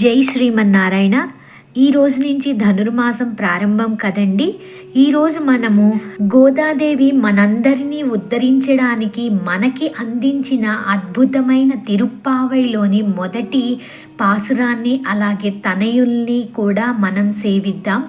జై శ్రీమన్నారాయణ. ఈ రోజు నుంచి ధనుర్మాసం ప్రారంభం కదండి. ఈరోజు మనము గోదాదేవి మనందరినీ ఉద్ధరించడానికి మనకి అందించిన అద్భుతమైన తిరుప్పావైలోని మొదటి పాసురాన్ని అలాగే తనయుల్ని కూడా మనం సేవిద్దాం.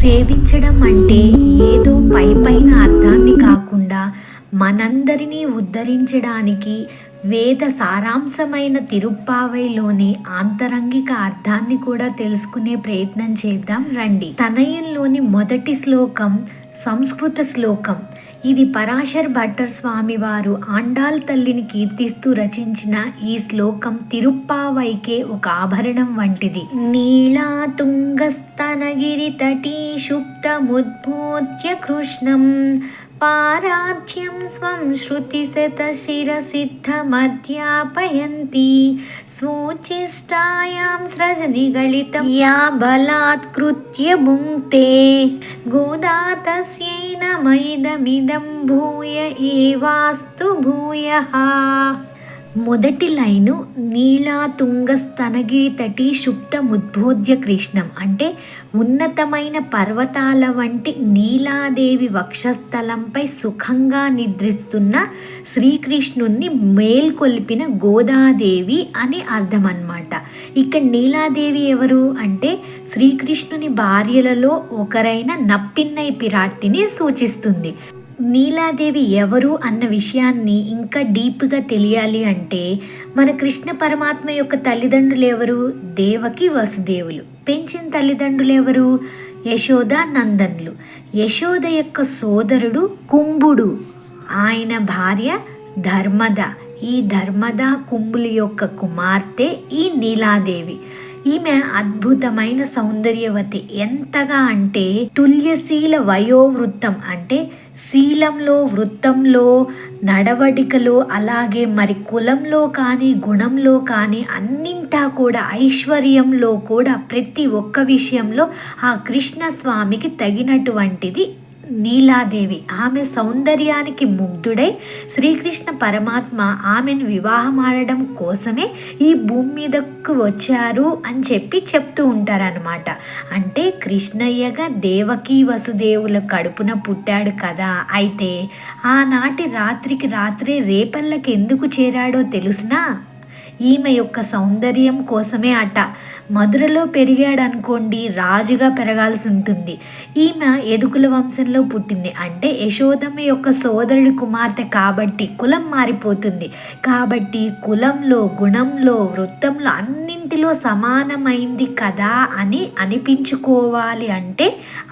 సేవించడం అంటే ఏదో పై పైన అర్థాన్ని కాకుండా మనందరినీ ఉద్ధరించడానికి వేద సారాంశమైన తిరుప్పావైలోని ఆంతరంగిక అర్థాన్ని కూడా తెలుసుకునే ప్రయత్నం చేద్దాం. రండి. తనయంలోని మొదటి శ్లోకం సంస్కృత శ్లోకం. ఇది పరాశర్ భట్టర్ స్వామి వారు ఆండాల్ తల్లిని కీర్తిస్తూ రచించిన ఈ శ్లోకం తిరుప్పావైకే ఒక ఆభరణం వంటిది. నీళా తుంగస్తనగిరి తటీ శుప్తముద్భూత్య కృష్ణం पाराध्यं स्वं श्रुतिशतशिरसिद्धमध्यापयन्ती स्वोचिष्टायां स्रजनिगलितं या बलात्कृत्य भुङ्क्ते गोदा तस्यै नमैदमिदं भूय एवास्तु भूयः మొదటి లైను నీలాతుంగ స్తనగిరి తటి శుప్త ముద్బోధ్య కృష్ణం అంటే ఉన్నతమైన పర్వతాల వంటి నీలాదేవి వక్షస్థలంపై సుఖంగా నిద్రిస్తున్న శ్రీకృష్ణుణ్ణి మేల్కొల్పిన గోదాదేవి అని అర్థం అన్నమాట ఇక్కడ నీలాదేవి ఎవరు? అంటే శ్రీకృష్ణుని భార్యలలో ఒకరైన నప్పిన్నై పిరాట్టిని సూచిస్తుంది. నీలాదేవి ఎవరు అన్న విషయాన్ని ఇంకా డీప్గా తెలియాలి అంటే మన కృష్ణ పరమాత్మ యొక్క తల్లిదండ్రులు ఎవరు? దేవకి వసుదేవులు. పెంచిన తల్లిదండ్రులు ఎవరు? యశోద నందన్లు. యశోద యొక్క సోదరుడు కుంభుడు. ఆయన భార్య ధర్మద. ఈ ధర్మద కుంభుల యొక్క కుమార్తె ఈ నీలాదేవి. ఈమె అద్భుతమైన సౌందర్యవతి. ఎంతగా అంటే తుల్యశీల వయోవృత్తం. అంటే శీలంలో వృత్తంలో నడవడికలో అలాగే మరి కులంలో కానీ గుణంలో కానీ అన్నింటా కూడా ఐశ్వర్యంలో కూడా ప్రతి ఒక్క విషయంలో ఆ కృష్ణ స్వామికి తగినటువంటిది నీలాదేవి. ఆమె సౌందర్యానికి ముగ్ధుడై శ్రీకృష్ణ పరమాత్మ ఆమెను వివాహం ఆడడం కోసమే ఈ భూమి మీదకు వచ్చారు అని చెప్పి చెప్తూ ఉంటారనమాట అంటే కృష్ణయ్యగా దేవకీ వసుదేవుల కడుపున పుట్టాడు కదా. అయితే ఆనాటి రాత్రికి రాత్రే రేపల్లకి ఎందుకు చేరాడో తెలుసునా? ఈమె యొక్క సౌందర్యం కోసమే అట. మధురలో పెరిగాడనుకోండి రాజుగా పెరగాల్సి ఉంటుంది ఈమె ఎదుకుల వంశంలో పుట్టింది. అంటే యశోదమ్మ యొక్క సోదరుడి కుమార్తె కాబట్టి కులం మారిపోతుంది. కాబట్టి కులంలో గుణంలో వృత్తంలో అన్నింటిలో సమానమైంది కదా అని అనిపించుకోవాలి అంటే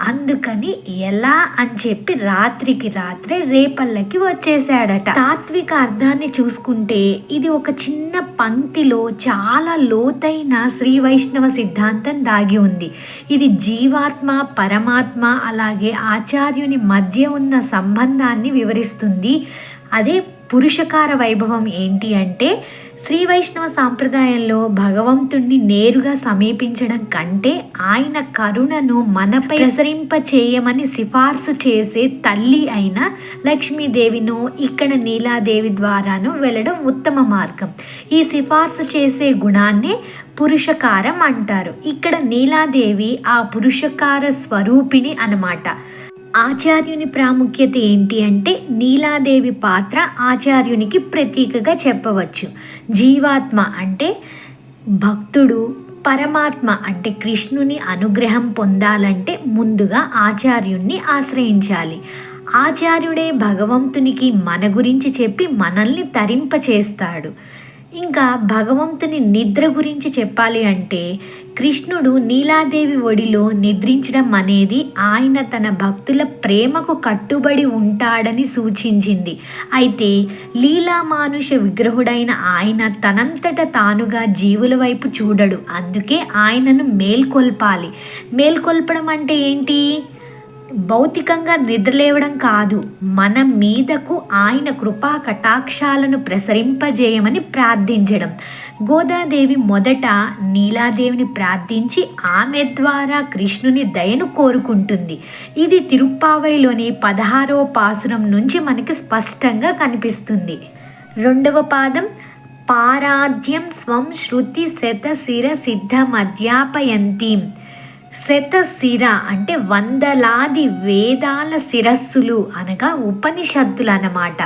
అందుకని ఎలా అని చెప్పి రాత్రికి రాత్రే రేపల్లకి వచ్చేసాడట తాత్విక అర్థాన్ని చూసుకుంటే ఇది ఒక చిన్న పంక్తిలో చాలా లోతైన శ్రీ వైష్ణవ సిద్ధాంతం దాగి ఉంది. ఇది జీవాత్మ పరమాత్మ అలాగే ఆచార్యుని మధ్య ఉన్న సంబంధాన్ని వివరిస్తుంది. అదే పురుషకార వైభవం ఏంటి అంటే శ్రీ వైష్ణవ సాంప్రదాయంలో భగవంతుణ్ణి నేరుగా సమీపించడం కంటే ఆయన కరుణను మనపై ప్రసరింప చేయమని సిఫార్సు చేసే తల్లి అయిన లక్ష్మీదేవిను ఇక్కడ నీలాదేవి ద్వారాను వెళ్ళడం ఉత్తమ మార్గం. ఈ సిఫార్సు చేసే గుణాన్నే పురుషకారం అంటారు. ఇక్కడ నీలాదేవి ఆ పురుషకార స్వరూపిణి అన్నమాట. ఆచార్యుని ప్రాముఖ్యత ఏంటి అంటే నీలాదేవి పాత్ర ఆచార్యునికి ప్రతీకగా చెప్పవచ్చు. జీవాత్మ అంటే భక్తుడు పరమాత్మ అంటే కృష్ణుని అనుగ్రహం పొందాలంటే ముందుగా ఆచార్యుణ్ణి ఆశ్రయించాలి. ఆచార్యుడే భగవంతునికి మన గురించి చెప్పి మనల్ని తరింపచేస్తాడు. ఇంకా భగవంతుని నిద్ర గురించి చెప్పాలి అంటే కృష్ణుడు నీలాదేవి ఒడిలో నిద్రించడం అనేది ఆయన తన భక్తుల ప్రేమకు కట్టుబడి ఉంటాడని సూచించింది. అయితే లీలామానుష విగ్రహుడైన ఆయన తనంతట తానుగా జీవుల వైపు చూడడు. అందుకే ఆయనను మేల్కొల్పాలి. మేల్కొల్పడం అంటే ఏంటి? భౌతికంగా నిద్రలేవడం కాదు. మన మీదకు ఆయన కృపా కటాక్షాలను ప్రసరింపజేయమని ప్రార్థించడం. గోదాదేవి మొదట నీలాదేవిని ప్రార్థించి ఆమె ద్వారా కృష్ణుని దయను కోరుకుంటుంది. ఇది తిరుప్పావైలోని పదహారవ పాసురం నుంచి మనకి స్పష్టంగా కనిపిస్తుంది. రెండవ పాదం పారాధ్యం స్వం శృతి శతశిర సిద్ధమధ్యాపయంతీం. శతశిర అంటే వందలాది వేదాల శిరస్సులు అనగా ఉపనిషత్తులు అన్నమాట.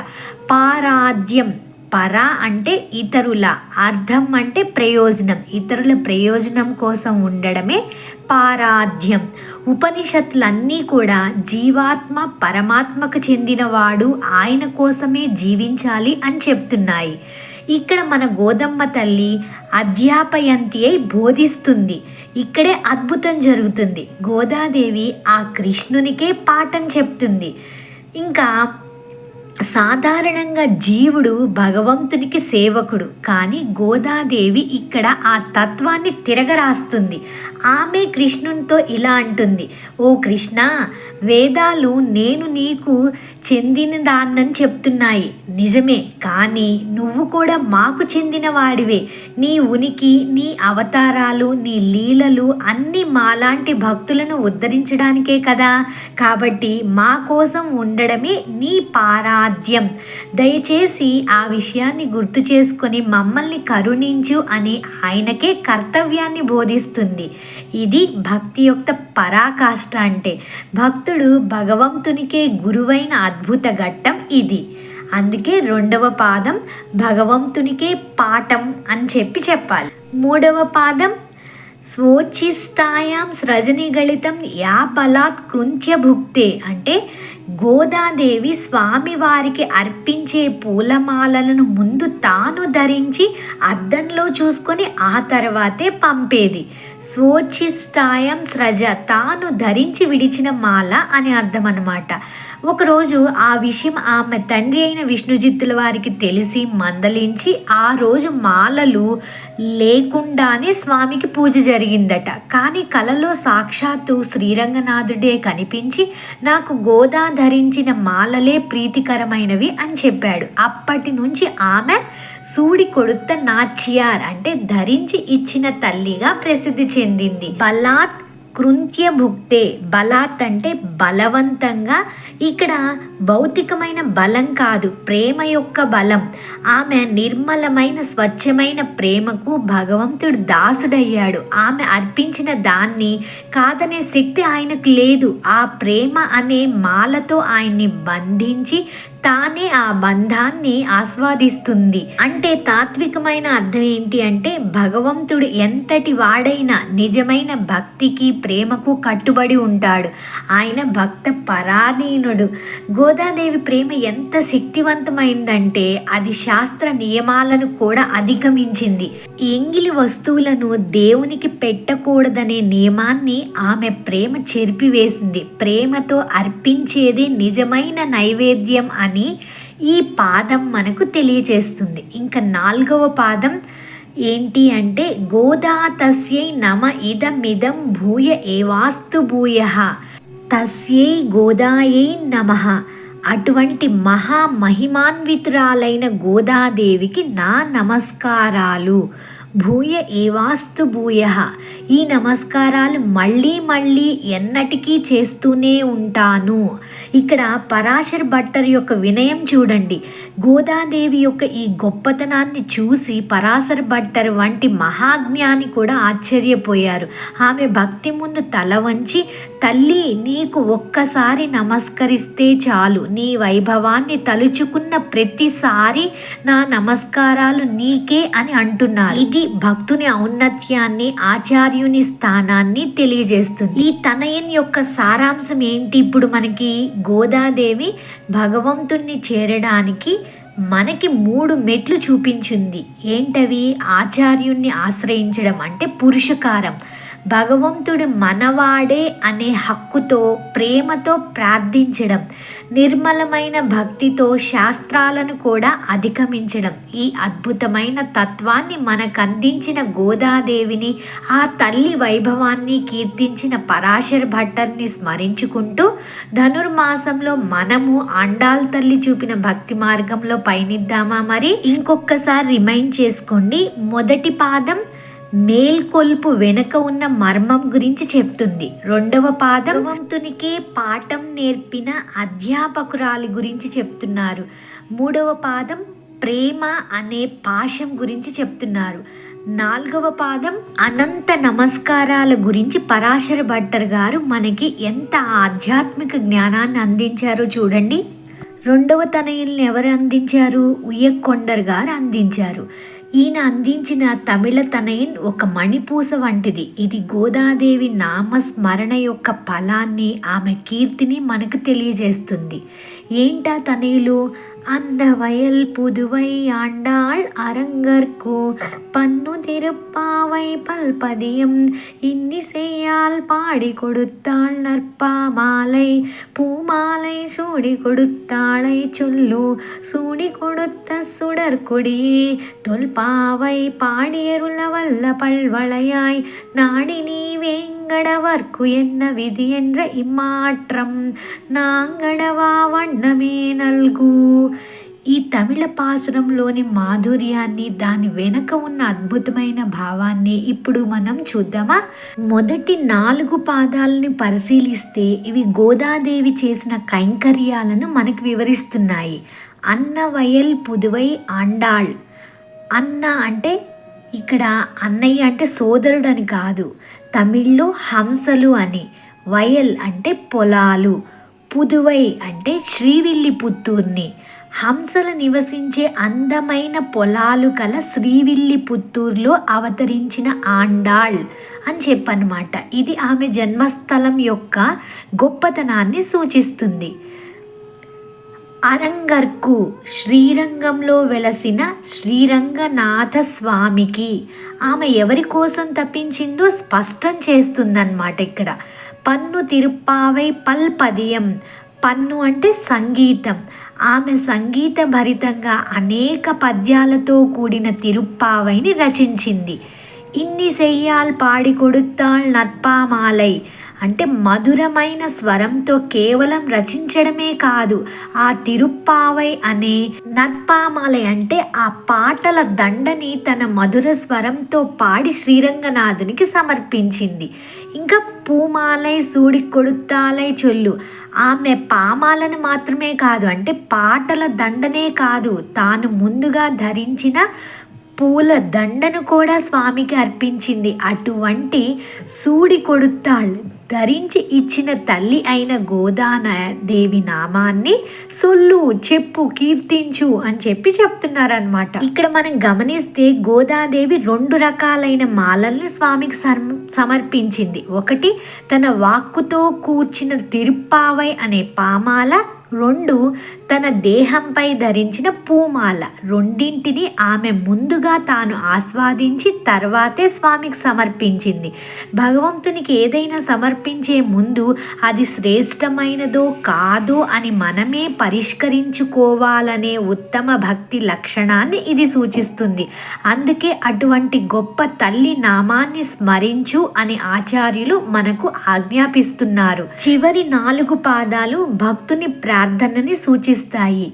పారాధ్యం పర అంటే ఇతరుల అర్థం అంటే ప్రయోజనం. ఇతరుల ప్రయోజనం కోసం ఉండడమే పారాధ్యం. ఉపనిషత్తులన్నీ కూడా జీవాత్మ పరమాత్మకు చెందినవాడు ఆయన కోసమే జీవించాలి అని చెప్తున్నాయి. ఇక్కడ మన గోదమ్మ తల్లి అధ్యాపయంతి అయి బోధిస్తుంది. ఇక్కడే అద్భుతం జరుగుతుంది. గోదాదేవి ఆ కృష్ణునికే పాఠం చెప్తుంది. ఇంకా సాధారణంగా జీవుడు భగవంతునికి సేవకుడు కానీ గోదాదేవి ఇక్కడ ఆ తత్వాన్ని తిరగరాస్తుంది. ఆమె కృష్ణునితో ఇలా అంటుంది ఓ కృష్ణ వేదాలు నేను నీకు చెందిన దాన్నని చెప్తున్నాయి. నిజమే కానీ నువ్వు కూడా మాకు చెందిన వాడివే నీ ఉనికి నీ అవతారాలు నీ లీలలు అన్నీ మాలాంటి భక్తులను ఉద్ధరించడానికే కదా. కాబట్టి మా కోసం ఉండడమే నీ పారాధ్యం. దయచేసి ఆ విషయాన్ని గుర్తు చేసుకొని మమ్మల్ని కరుణించు అని ఆయనకే కర్తవ్యాన్ని బోధిస్తుంది. ఇది భక్తి యొక్క పరాకాష్ట అంటే. భక్తుడు భగవంతునికే గురువైన అద్భుత ఘట్టం ఇది. అందుకే రెండవ పాదం భగవంతునికే పాఠం అని చెప్పి చెప్పాలి. మూడవ పాదం స్వోచ్ఛిష్టాయాం సృజనిగళితం యా బలాత్ కృంత్య భుక్తే అంటే గోదాదేవి స్వామివారికి అర్పించే పూలమాలలను ముందు తాను ధరించి అద్దంలో చూసుకొని ఆ తర్వాతే పంపేది. స్వోచిష్టాయం స్రజ తాను ధరించి విడిచిన మాల అని అర్థం అనమాట ఒకరోజు ఆ విషయం ఆమె తండ్రి అయిన విష్ణుజిత్తుల వారికి తెలిసి మందలించి ఆ రోజు మాలలు లేకుండానే స్వామికి పూజ జరిగిందట. కానీ కలలో సాక్షాత్తు శ్రీరంగనాథుడే కనిపించి నాకు గోదా ధరించిన మాలలే ప్రీతికరమైనవి అని చెప్పాడు. అప్పటి నుంచి ఆమె సూడి కొడుత్త నాచియార్ అంటే ధరించి ఇచ్చిన తల్లిగా ప్రసిద్ధి చెందింది. బలాత్ కృంత్య భుక్తే బలాత్ అంటే బలవంతంగా. ఇక్కడ భౌతికమైన బలం కాదు ప్రేమ యొక్క బలం. ఆమె నిర్మలమైన స్వచ్ఛమైన ప్రేమకు భగవంతుడు దాసుడయ్యాడు. ఆమె అర్పించిన దాన్ని కాదనే శక్తి ఆయనకు లేదు. ఆ ప్రేమ అనే మాలతో ఆయన్ని బంధించి తానే ఆ బంధాన్ని ఆస్వాదిస్తుంది. అంటే తాత్వికమైన అర్థం ఏంటి అంటే భగవంతుడు ఎంతటి వాడైనా నిజమైన భక్తికి ప్రేమకు కట్టుబడి ఉంటాడు. ఆయన భక్త పరాధీనుడు. గోదాదేవి ప్రేమ ఎంత శక్తివంతమైందంటే అది శాస్త్ర నియమాలను కూడా అధిగమించింది. ఎంగిలి వస్తువులను దేవునికి పెట్టకూడదనే నియమాన్ని ఆమె ప్రేమ చెరిపివేసింది. ప్రేమతో అర్పించేది నిజమైన నైవేద్యం అని ఈ పాదం మనకు తెలియజేస్తుంది. ఇంకా నాలుగవ పాదం ఏంటి అంటే గోదా తస్యై నమ ఇదమిదం భూయ ఏవాస్తు భూయ. తస్యై గోదాయై నమ. అటువంటి మహా మహిమాన్వితురాలైన గోదాదేవికి నా నమస్కారాలు. భూయ ఏవాస్తు భూయ. ఈ నమస్కారాలు మళ్ళీ మళ్ళీ ఎన్నటికీ చేస్తూనే ఉంటాను. ఇక్కడ పరాశర్ భట్టర్ యొక్క వినయం చూడండి. గోదాదేవి యొక్క ఈ గొప్పతనాన్ని చూసి పరాశర్ భట్టర్ వంటి మహాజ్ఞాని కూడా ఆశ్చర్యపోయారు. ఆమె భక్తి ముందు తల వంచి తల్లి నీకు ఒక్కసారి నమస్కరిస్తే చాలు. నీ వైభవాన్ని తలుచుకున్న ప్రతిసారి నా నమస్కారాలు నీకే అని అంటున్నారు. ఇది భక్తుని ఔన్నత్యాన్ని ఆచార్యుని స్థానాన్ని తెలియజేస్తుంది. ఈ తనయన్ యొక్క సారాంశం ఏంటి? ఇప్పుడు మనకి గోదాదేవి భగవంతుణ్ణి చేరడానికి మనకి మూడు మెట్లు చూపించింది. ఏంటవి? ఆచార్యుణ్ణి ఆశ్రయించడం అంటే పురుషకారం. భగవంతుడు మనవాడే అనే హక్కుతో ప్రేమతో ప్రార్థించడం నిర్మలమైన భక్తితో శాస్త్రాలను కూడా అధిగమించడం. ఈ అద్భుతమైన తత్వాన్ని మనకు అందించిన గోదాదేవిని ఆ తల్లి వైభవాన్ని కీర్తించిన పరాశర భట్టర్ని స్మరించుకుంటూ ధనుర్మాసంలో మనము అండాల్ తల్లి చూపిన భక్తి మార్గంలో పయనిద్దామా మరి? ఇంకొకసారి రిమైండ్ చేసుకోండి. మొదటి పాదం మేల్కొల్పు వెనుక ఉన్న మర్మం గురించి చెప్తుంది. రెండవ పాదం భగవంతునికే పాఠం నేర్పిన అధ్యాపకురాలి గురించి చెప్తున్నారు. మూడవ పాదం ప్రేమ అనే పాశం గురించి చెప్తున్నారు. నాలుగవ పాదం అనంత నమస్కారాల గురించి పరాశర భట్టర్ గారు మనకి ఎంత ఆధ్యాత్మిక జ్ఞానాన్ని అందించారో చూడండి. రెండవ తనయుల్ని ఎవరు అందించారు? ఉయ్యకొండర్ గారు అందించారు. ఈయన అందించిన తమిళ తనయన్ ఒక మణిపూస వంటిది. ఇది గోదాదేవి నామస్మరణ యొక్క ఫలాన్ని ఆమె కీర్తిని మనకు తెలియజేస్తుంది. ఏంటా తనయులు? அந்த வயல் புதுவை ஆண்டாள் அரங்கற்கு பன்னு திருப்பாவை பல்பதியம் இன்னிசையால் பாடி கொடுத்தாள் நற்பா மாலை. பூமாலை சூடி கொடுத்தாளை சொல்லு. சூடி கொடுத்த சுடற்கொடியே தொல்பாவை பாடியருள வல்ல பல்வளையாய். நாடி நீ வேங்கடவர்க்கு என்ன விதி என்ற இம்மாற்றம் நாங்கடவா வண்ணமே நல்கு ఈ తమిళ పాసురంలోని మాధుర్యాన్ని దాని వెనక ఉన్న అద్భుతమైన భావాన్ని ఇప్పుడు మనం చూద్దామా మొదటి నాలుగు పాదాలని పరిశీలిస్తే ఇవి గోదాదేవి చేసిన కైంకర్యాలను మనకు వివరిస్తున్నాయి అన్న వయల్ పుదువై ఆండాళ్ అన్న అంటే ఇక్కడ అన్నయ్య అంటే సోదరుడు అని కాదు తమిళ్ళో హంసలు అని. వయల్ అంటే పొలాలు. పుదువై అంటే శ్రీవిల్లిపుత్తూర్ని. హంసలు నివసించే అందమైన పొలాలు కల శ్రీవిల్లిపుత్తూరులో అవతరించిన ఆండాళ్ అని చెప్పనమాట ఇది ఆమె జన్మస్థలం యొక్క గొప్పతనాన్ని సూచిస్తుంది. అరంగర్కు శ్రీరంగంలో వెలసిన శ్రీరంగనాథ స్వామికి ఆమె ఎవరి కోసం తప్పించిందో స్పష్టం చేస్తుందన్నమాట ఇక్కడ. పన్ను తిరుప్పావై పల్పదియం పన్ను అంటే సంగీతం. ఆమె సంగీత భరితంగా అనేక పద్యాలతో కూడిన తిరుప్పావైని రచించింది. ఇన్ని సెయ్యాల్ పాడి కొడుతాళ్ నర్పామాలై అంటే మధురమైన స్వరంతో కేవలం రచించడమే కాదు ఆ తిరుప్పావై అనే నర్పామాలై అంటే ఆ పాటల దండని తన మధుర స్వరంతో పాడి శ్రీరంగనాథునికి సమర్పించింది. ఇంకా పూమాలై సూడి కొడుతాలై చొల్లు. ఆమె పామాలను మాత్రమే కాదు అంటే పాటల దండనే కాదు తాను ముందుగా ధరించిన పూల దండను కూడా స్వామికి అర్పించింది. అటువంటి సూడి కొడుతాళ్ళు ధరించి ఇచ్చిన తల్లి అయిన గోదాన దేవి నామాన్ని సొల్లు చెప్పు కీర్తించు అని చెప్పి చెప్తున్నారనమాట ఇక్కడ మనం గమనిస్తే గోదాదేవి రెండు రకాలైన మాలల్ని స్వామికి సమర్పించింది. ఒకటి తన వాక్కుతో కూర్చిన తిరుప్పావై అనే పామాల రెండు తన దేహంపై ధరించిన పూమాల. రెండింటిని ఆమె ముందుగా తాను ఆస్వాదించి తర్వాతే స్వామికి సమర్పించింది. భగవంతునికి ఏదైనా సమర్పించే ముందు అది శ్రేష్టమైనదో కాదో అని మనమే పరిష్కరించుకోవాలనే ఉత్తమ భక్తి లక్షణాన్ని ఇది సూచిస్తుంది. అందుకే అటువంటి గొప్ప తల్లి నామాన్ని స్మరించు అని ఆచార్యులు మనకు ఆజ్ఞాపిస్తున్నారు. చివరి నాలుగు పాదాలు భక్తుని ప్రా ప్రార్థనని సూచిస్తాయి.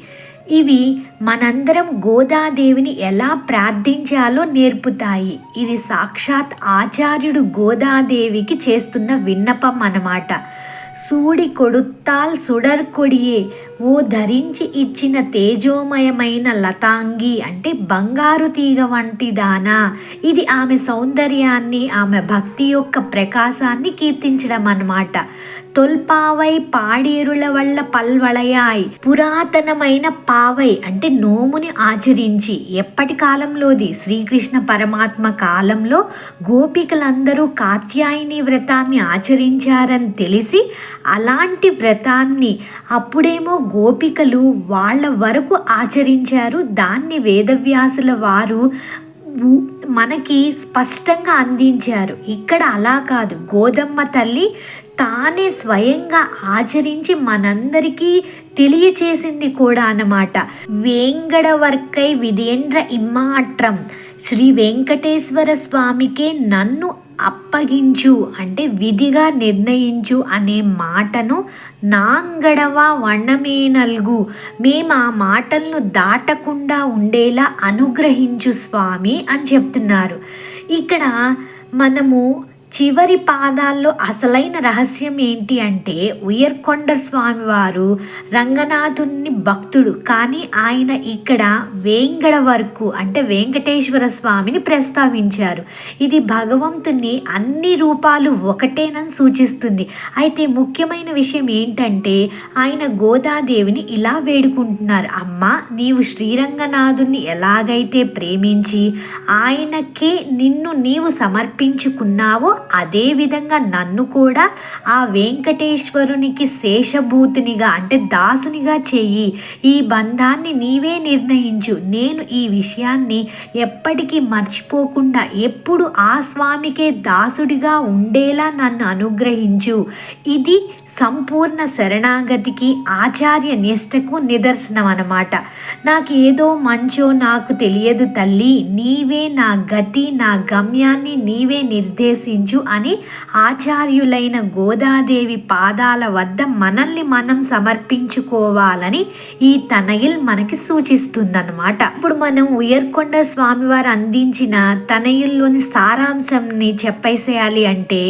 ఇవి మనందరం గోదాదేవిని ఎలా ప్రార్థించాలో నేర్పుతాయి. ఇది సాక్షాత్ ఆచార్యుడు గోదాదేవికి చేస్తున్న విన్నపం అన్నమాట. సూడి కొడుత్తాల్ సుడర్ కొడియే ఓ ధరించి ఇచ్చిన తేజోమయమైన లతాంగి అంటే బంగారు తీగ వంటి దానా. ఇది ఆమె సౌందర్యాన్ని ఆమె భక్తి యొక్క ప్రకాశాన్ని కీర్తించడం అన్నమాట తొల్పావై పాడేరుల వల్ల పల్వలయాయ్. పురాతనమైన పావై అంటే నోముని ఆచరించి. ఎప్పటి కాలంలోది? శ్రీకృష్ణ పరమాత్మ కాలంలో గోపికలందరూ కాత్యాయని వ్రతాన్ని ఆచరించారని తెలిసి అలాంటి వ్రతాన్ని అప్పుడేమో గోపికలు వాళ్ళ వరకు ఆచరించారు. దాన్ని వేదవ్యాసుల వారు మనకి స్పష్టంగా అందించారు. ఇక్కడ అలా కాదు. గోదమ్మ తల్లి తానే స్వయంగా ఆచరించి మనందరికీ తెలియచేసింది కూడా అన్నమాట. వేంగడవర్కై విధేంద్ర ఇమ్మాట్రం శ్రీ వెంకటేశ్వర స్వామికే నన్ను అప్పగించు అంటే విధిగా నిర్ణయించు అనే మాటను నాంగడవ వణమే నల్గు. మేము ఆ మాటలను దాటకుండా ఉండేలా అనుగ్రహించు స్వామి అని చెప్తున్నారు. ఇక్కడ మనము చివరి పాదాల్లో అసలైన రహస్యం ఏంటి అంటే ఉయర్కొండర్ స్వామివారు రంగనాథుని భక్తుడు. కానీ ఆయన ఇక్కడ వేంగడ వరకు అంటే వెంకటేశ్వర స్వామిని ప్రస్తావించారు. ఇది భగవంతుని అన్ని రూపాలు ఒకటేనని సూచిస్తుంది. అయితే ముఖ్యమైన విషయం ఏంటంటే ఆయన గోదాదేవిని ఇలా వేడుకుంటున్నారు. అమ్మ నీవు శ్రీరంగనాథుని ఎలాగైతే ప్రేమించి ఆయనకే నిన్ను నీవు సమర్పించుకున్నావో అదే విధంగా నన్ను కూడా ఆ వెంకటేశ్వరునికి శేషభూతినిగా అంటే దాసునిగా చెయ్యి ఈ బంధాన్ని నీవే నిర్ణయించు. నేను ఈ విషయాన్ని ఎప్పటికీ మర్చిపోకుండా ఎప్పుడు ఆ స్వామికే దాసుడిగా ఉండేలా నన్ను అనుగ్రహించు. ఇది సంపూర్ణ శరణాగతికి ఆచార్య నిష్టకు నిదర్శనం అన్నమాట నాకు ఏదో మంచో నాకు తెలియదు తల్లి. నీవే నా గతి నా గమ్యాన్ని నీవే నిర్దేశించు అని ఆచార్యులైన గోదాదేవి పాదాల వద్ద మనల్ని మనం సమర్పించుకోవాలని ఈ తనయిల్ మనకి సూచిస్తుందన్నమాట. ఇప్పుడు మనం ఉయర్కొండ స్వామివారు అందించిన తనయిల్లోని సారాంశంని చెప్పేసేయాలి అంటే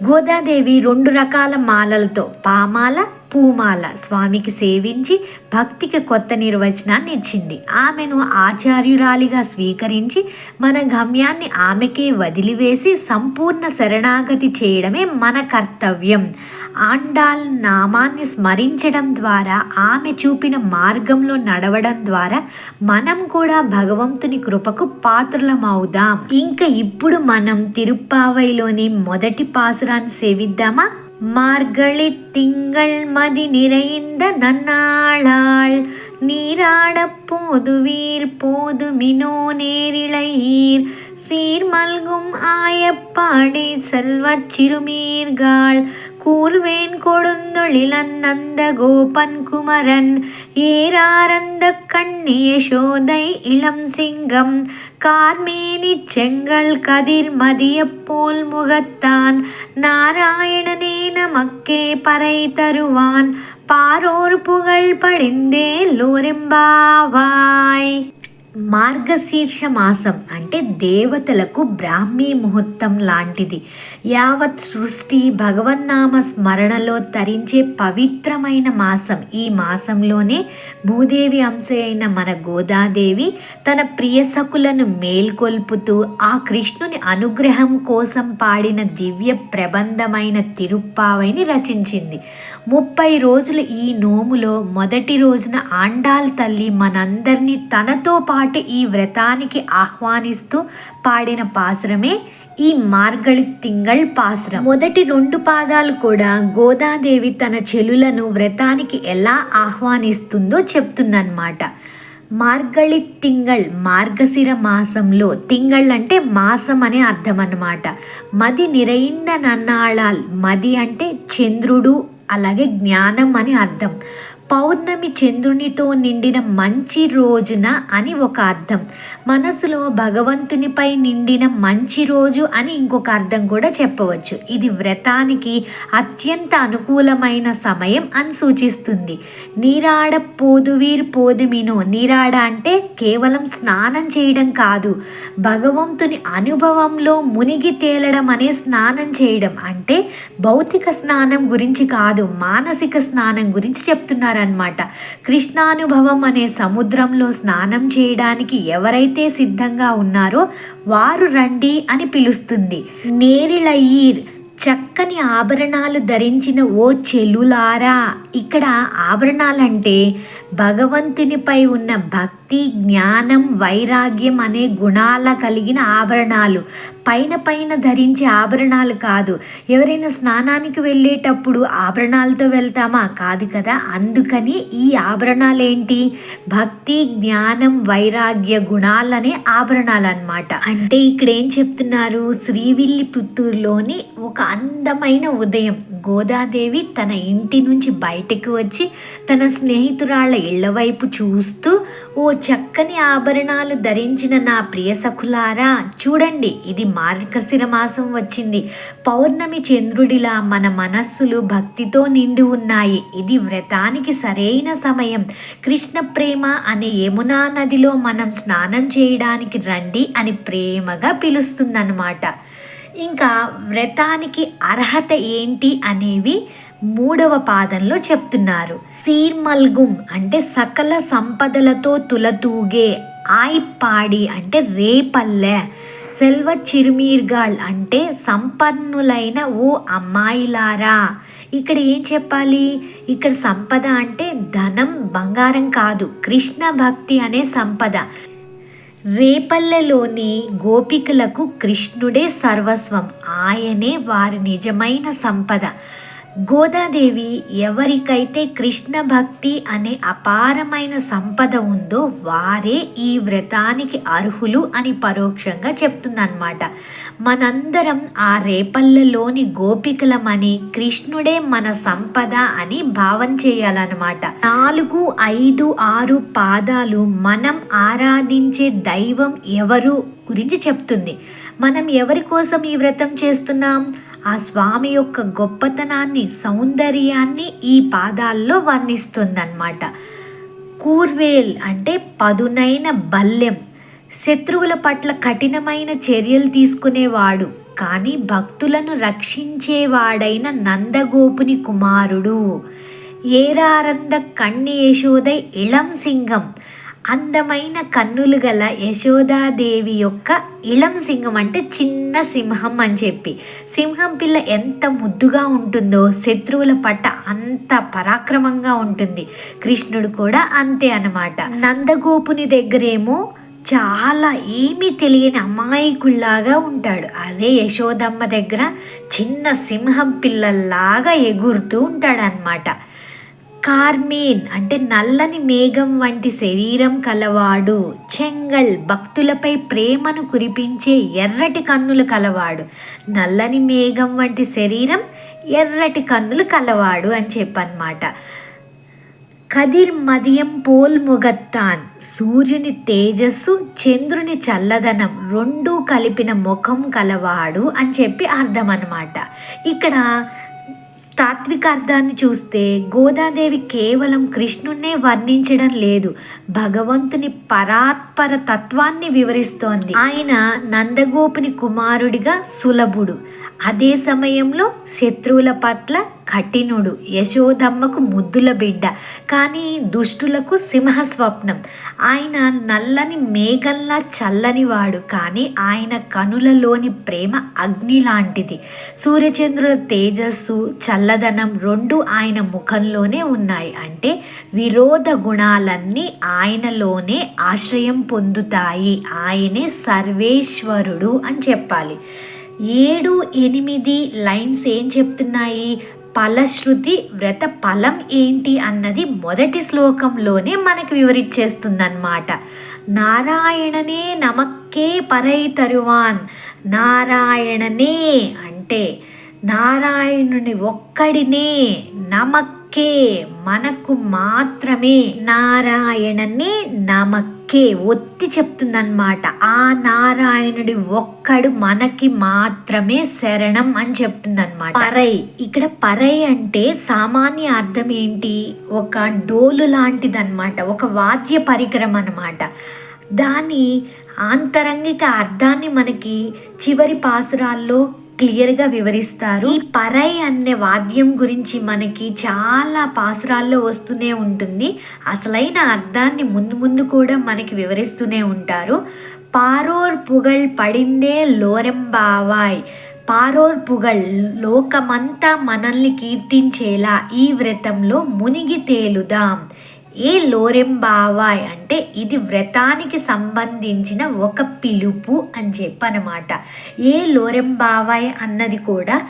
గోదాదేవి రెండు రకాల మాలలతో పామాల పూమాల స్వామికి సేవించి భక్తికి కొత్త నిర్వచనాన్ని ఇచ్చింది. ఆమెను ఆచార్యురాలిగా స్వీకరించి మన గమ్యాన్ని ఆమెకే వదిలివేసి సంపూర్ణ శరణాగతి చేయడమే మన కర్తవ్యం. ఆండాల్ నామాన్ని స్మరించడం ద్వారా ఆమె చూపిన మార్గంలో నడవడం ద్వారా మనం కూడా భగవంతుని కృపకు పాత్రలమవుదాం. ఇంకా ఇప్పుడు మనం తిరుప్పావైలోని మొదటి పాసురాన్ని సేవిద్దామా? மார்கழி திங்கள் மதி நிறைந்த நன்னாளாள் நீராடப் போதுவீர் போதுமினோ நேரிழையீர். சீர்மல்கும் ஆயப்பாடி செல்வச் சிறுமீர்காள் கூர்வேன் கொடுந்தொழிலன் நந்த கோபன் குமரன் ஏராரந்த கண்ணிய சோதை இளம் சிங்கம். கார்மேனி செங்கல் கதிர் மதிய போல் முகத்தான். நாராயணனே நமக்கே பறை தருவான். பாரோர் புகழ் படிந்தே லோரெம்பாவாய். మార్గశీర్ష మాసం అంటే దేవతలకు బ్రాహ్మీ ముహూర్తం లాంటిది. యావత్ సృష్టి భగవన్నామ స్మరణలో తరించే పవిత్రమైన మాసం. ఈ మాసంలోనే భూదేవి అంశ అయిన మన గోదాదేవి తన ప్రియసకులను మేల్కొల్పుతూ ఆ కృష్ణుని అనుగ్రహం కోసం పాడిన దివ్య ప్రబంధమైన తిరుప్పావైని రచించింది. ముప్పై రోజులు ఈ నోములో మొదటి రోజున ఆండాల్ తల్లి మనందరినీ తనతో పాటు ఈ వ్రతానికి ఆహ్వానిస్తూ పాడిన పాసురమే ఈ మార్గళి తింగళ్ పాసురం. మొదటి రెండు పాదాలు కూడా గోదాదేవి తన చెలులను వ్రతానికి ఎలా ఆహ్వానిస్తుందో చెప్తుందన్నమాట. మార్గళి తింగళ్ మార్గశిర మాసంలో తింగళ్ అంటే మాసం అనే అర్థం అన్నమాట మది నిరైంద నన్నాళాల్ మది అంటే చంద్రుడు అలాగే జ్ఞానం అని అర్థం. పౌర్ణమి చంద్రునితో నిండిన మంచి రోజున అని ఒక అర్థం. మనసులో భగవంతునిపై నిండిన మంచి రోజు అని ఇంకొక అర్థం కూడా చెప్పవచ్చు. ఇది వ్రతానికి అత్యంత అనుకూలమైన సమయం అని సూచిస్తుంది. నీరాడ పోదువీర్ పోదుమినో. నీరాడ అంటే కేవలం స్నానం చేయడం కాదు. భగవంతుని అనుభవంలో మునిగి తేలడం అనే స్నానం చేయడం అంటే భౌతిక స్నానం గురించి కాదు మానసిక స్నానం గురించి చెప్తున్నారు అనమాట కృష్ణానుభవం అనే సముద్రంలో స్నానం చేయడానికి ఎవరైతే సిద్ధంగా ఉన్నారో వారు రండి అని పిలుస్తుంది. నేరిలయ్యీర్ చక్కని ఆభరణాలు ధరించిన ఓ చెల్లులారా ఇక్కడ ఆభరణాలంటే భగవంతునిపై ఉన్న భక్తి జ్ఞానం వైరాగ్యం అనే గుణాల కలిగిన ఆభరణాలు. పైన పైన ధరించే ఆభరణాలు కాదు. ఎవరైనా స్నానానికి వెళ్ళేటప్పుడు ఆభరణాలతో వెళ్తామా? కాదు కదా. అందుకని ఈ ఆభరణాలు ఏంటి భక్తి జ్ఞానం వైరాగ్య గుణాలనే ఆభరణాలు అనమాట అంటే ఇక్కడ ఏం చెప్తున్నారు? శ్రీవిల్లి పుత్తూరులోని ఒక అందమైన ఉదయం గోదాదేవి తన ఇంటి నుంచి బయటకు వచ్చి తన స్నేహితురాళ్ళ ఇళ్ళ వైపు చూస్తూ ఓ చక్కని ఆభరణాలు ధరించిన నా ప్రియ సఖులారా చూడండి ఇది మార్గశిర మాసం వచ్చింది. పౌర్ణమి చంద్రుడిలా మన మనస్సులు భక్తితో నిండి ఉన్నాయి. ఇది వ్రతానికి సరైన సమయం. కృష్ణ ప్రేమ అనే యమునా నదిలో మనం స్నానం చేయడానికి రండి అని ప్రేమగా పిలుస్తుందన్నమాట. ఇంకా వ్రతానికి అర్హత ఏంటి అనేవి మూడవ పాదంలో చెప్తున్నారు. సీర్మల్గుం అంటే సకల సంపదలతో తులతూగే ఆయిపాడి అంటే రేపల్లె. సెల్వ చిరుమీర్గాల్ అంటే సంపన్నులైన ఓ అమ్మాయిలారా. ఇక్కడ ఏం చెప్పాలి? ఇక్కడ సంపద అంటే ధనం బంగారం కాదు కృష్ణ భక్తి అనే సంపద. రేపల్లెలోని గోపికలకు కృష్ణుడే సర్వస్వం ఆయనే వారి నిజమైన సంపద. గోదాదేవి ఎవరికైతే కృష్ణ భక్తి అనే అపారమైన సంపద ఉందో వారే ఈ వ్రతానికి అర్హులు అని పరోక్షంగా చెప్తుందన్నమాట. మనందరం ఆ రేపల్లలోని గోపికలమని కృష్ణుడే మన సంపద అని భావం చేయాలన్నమాట. నాలుగు ఐదు ఆరు పాదాలు మనం ఆరాధించే దైవం ఎవరు గురించి చెప్తుంది. మనం ఎవరి కోసం ఈ వ్రతం చేస్తున్నాం? ఆ స్వామి యొక్క గొప్పతనాన్ని సౌందర్యాన్ని ఈ పాదాల్లో వర్ణిస్తుందన్నమాట. కూర్వేల్ అంటే పదునైన బల్యం శత్రువుల పట్ల కఠినమైన చర్యలు తీసుకునేవాడు కానీ భక్తులను రక్షించేవాడైన నందగోపుని కుమారుడు. ఏరారంద కన్ని యశోదై ఇళం సింగం. అందమైన కన్నులు గల యశోదాదేవి యొక్క ఇళం సింహం అంటే చిన్న సింహం అని చెప్పి. సింహం పిల్ల ఎంత ముద్దుగా ఉంటుందో శత్రువుల పట్ట అంత పరాక్రమంగా ఉంటుంది. కృష్ణుడు కూడా అంతే అనమాట నందగోపుని దగ్గరేమో చాలా ఏమీ తెలియని అమాయకుల్లాగా ఉంటాడు. అదే యశోదమ్మ దగ్గర చిన్న సింహం పిల్లల్లాగా ఎగురుతూ ఉంటాడు అనమాట కార్మేన్ అంటే నల్లని మేఘం వంటి శరీరం కలవాడు. చెంగల్ భక్తులపై ప్రేమను కురిపించే ఎర్రటి కన్నులు కలవాడు. నల్లని మేఘం వంటి శరీరం ఎర్రటి కన్నులు కలవాడు అని చెప్పన్నమాట. కదిర్ మదియం పోల్ ముగత్తాన్. సూర్యుని తేజస్సు చంద్రుని చల్లదనం రెండూ కలిపిన ముఖం కలవాడు అని చెప్పి అర్థం అన్నమాట ఇక్కడ తాత్విక అర్థాన్ని చూస్తే గోదాదేవి కేవలం కృష్ణున్నే వర్ణించడం లేదు. భగవంతుని పరాత్పర తత్వాన్ని వివరిస్తోంది. ఆయన నందగోపుని కుమారుడిగా సులభుడు. అదే సమయంలో శత్రువుల పట్ల కఠినుడు యశోదమ్మకు ముద్దుల బిడ్డ కానీ దుష్టులకు సింహ స్వప్నం ఆయన నల్లని మేఘల్లా చల్లనివాడు కానీ ఆయన కనులలోని ప్రేమ అగ్ని లాంటిది సూర్యచంద్రుల తేజస్సు చల్లదనం రెండు ఆయన ముఖంలోనే ఉన్నాయి. అంటే విరోధ గుణాలన్నీ ఆయనలోనే ఆశ్రయం పొందుతాయి. ఆయనే సర్వేశ్వరుడు అని చెప్పాలి. ఏడు ఎనిమిది లైన్స్ ఏం చెప్తున్నాయి? ఫలశ్రుతి వ్రత ఫలం ఏంటి అన్నది మొదటి శ్లోకంలోనే మనకు వివరించేస్తుందన్నమాట. నారాయణనే నమక్కే పరై తరువాన్. నారాయణనే అంటే నారాయణుని ఒక్కడినే నమక్కే మనకు మాత్రమే. నారాయణనే నమక్కే ఒత్తి చెప్తుందన్నమాట. ఆ నారాయణుడి ఒక్కడు మనకి మాత్రమే శరణం అని చెప్తుందన్నమాట. పరై. ఇక్కడ పరై అంటే సామాన్య అర్థం ఏంటి? ఒక డోలు లాంటిదన్నమాట. ఒక వాద్య పరికరం అన్నమాట. దాని ఆంతరంగిక అర్థాన్ని మనకి చివరి పాసురాల్లో క్లియర్గా వివరిస్తారు. ఈ పరై అనే వాద్యం గురించి మనకి చాలా పాసురాల్లో వస్తూనే ఉంటుంది. అసలైన అర్థాన్ని ముందు ముందు కూడా మనకి వివరిస్తూనే ఉంటారు. పారోర్ పుగల్ పడిందే లోరెంబావాయ్. పారోర్ పుగల్ లోకమంతా మనల్ని కీర్తించేలా ఈ వ్రతంలో మునిగి తేలుదాం. ఏ లోరెంబావాయ్ అంటే ఇది వ్రతానికి సంబంధించిన ఒక పిలుపు అని చెప్పనమాట. ఏ లోరెంబావాయ్ అన్నది కూడా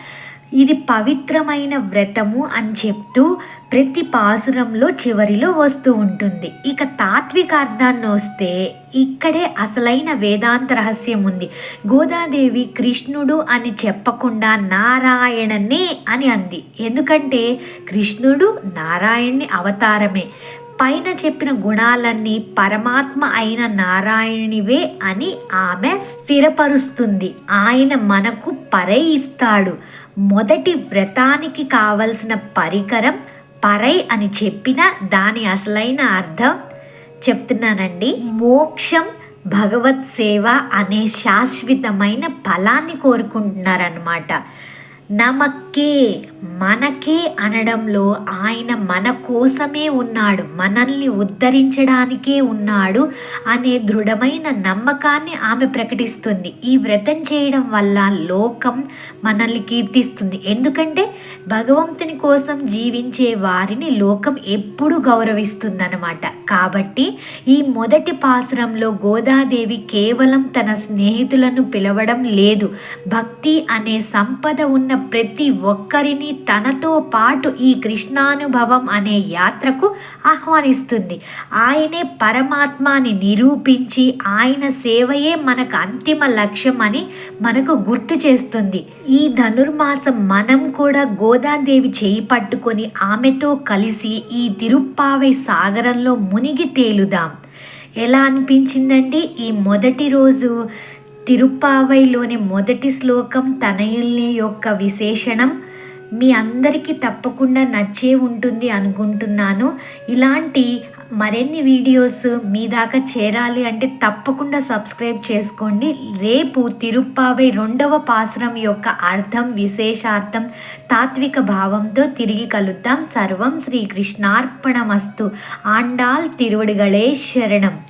ఇది పవిత్రమైన వ్రతము అని చెప్తూ ప్రతి పాసురంలో చివరిలో వస్తూ ఉంటుంది. ఇక తాత్విక అర్థాన్ని వస్తే ఇక్కడే అసలైన వేదాంత రహస్యం ఉంది. గోదాదేవి కృష్ణుడు అని చెప్పకుండా నారాయణనే అని అంది. ఎందుకంటే కృష్ణుడు నారాయణ్ణి అవతారమే. పైన చెప్పిన గుణాలన్నీ పరమాత్మ అయిన నారాయణునివే అని ఆమె స్థిరపరుస్తుంది. ఆయన మనకు పరై ఇస్తాడు. మొదటి వ్రతానికి కావలసిన పరికరం పరై అని చెప్పిన దాని అసలైన అర్థం చెప్తున్నానండి. మోక్షం భగవత్ సేవ అనే శాశ్వతమైన ఫలాన్ని కోరుకుంటున్నారన్నమాట. నమక్కే మనకే అనడంలో ఆయన మన కోసమే ఉన్నాడు మనల్ని ఉద్ధరించడానికే ఉన్నాడు అనే దృఢమైన నమ్మకాన్ని ఆమె ప్రకటిస్తుంది. ఈ వ్రతం చేయడం వల్ల లోకం మనల్ని కీర్తిస్తుంది. ఎందుకంటే భగవంతుని కోసం జీవించే వారిని లోకం ఎప్పుడు గౌరవిస్తుందన్నమాట. కాబట్టి ఈ మొదటి పాసురంలో గోదాదేవి కేవలం తన స్నేహితులను పిలవడం లేదు. భక్తి అనే సంపద ఉన్న ప్రతి ఒక్కరిని తనతో పాటు ఈ కృష్ణానుభవం అనే యాత్రకు ఆహ్వానిస్తుంది. ఆయనే పరమాత్మాని నిరూపించి ఆయన సేవయే మనకు అంతిమ లక్ష్యం అని మనకు గుర్తు చేస్తుంది. ఈ ధనుర్మాసం మనం కూడా గోదాదేవి చేయి పట్టుకొని ఆమెతో కలిసి ఈ తిరుప్పావై సాగరంలో మునిగి తేలుదాం. ఎలా అనిపించిందండి? ఈ మొదటి రోజు తిరుప్పావైలోని మొదటి శ్లోకం తనయుల్ని యొక్క విశేషణం. మీ అందరికీ తప్పకుండా నచ్చే ఉంటుంది అనుకుంటున్నాను. ఇలాంటి మరిన్ని వీడియోస్ మీ దాకా చేరాలి అంటే తప్పకుండా సబ్స్క్రైబ్ చేసుకోండి. రేపు తిరుప్పావై రెండవ పాసురం యొక్క అర్థం విశేషార్థం తాత్విక భావంతో తిరిగి కలుద్దాం. సర్వం శ్రీకృష్ణార్పణమస్తు. ఆండాల్ తిరువడిగళే శరణం.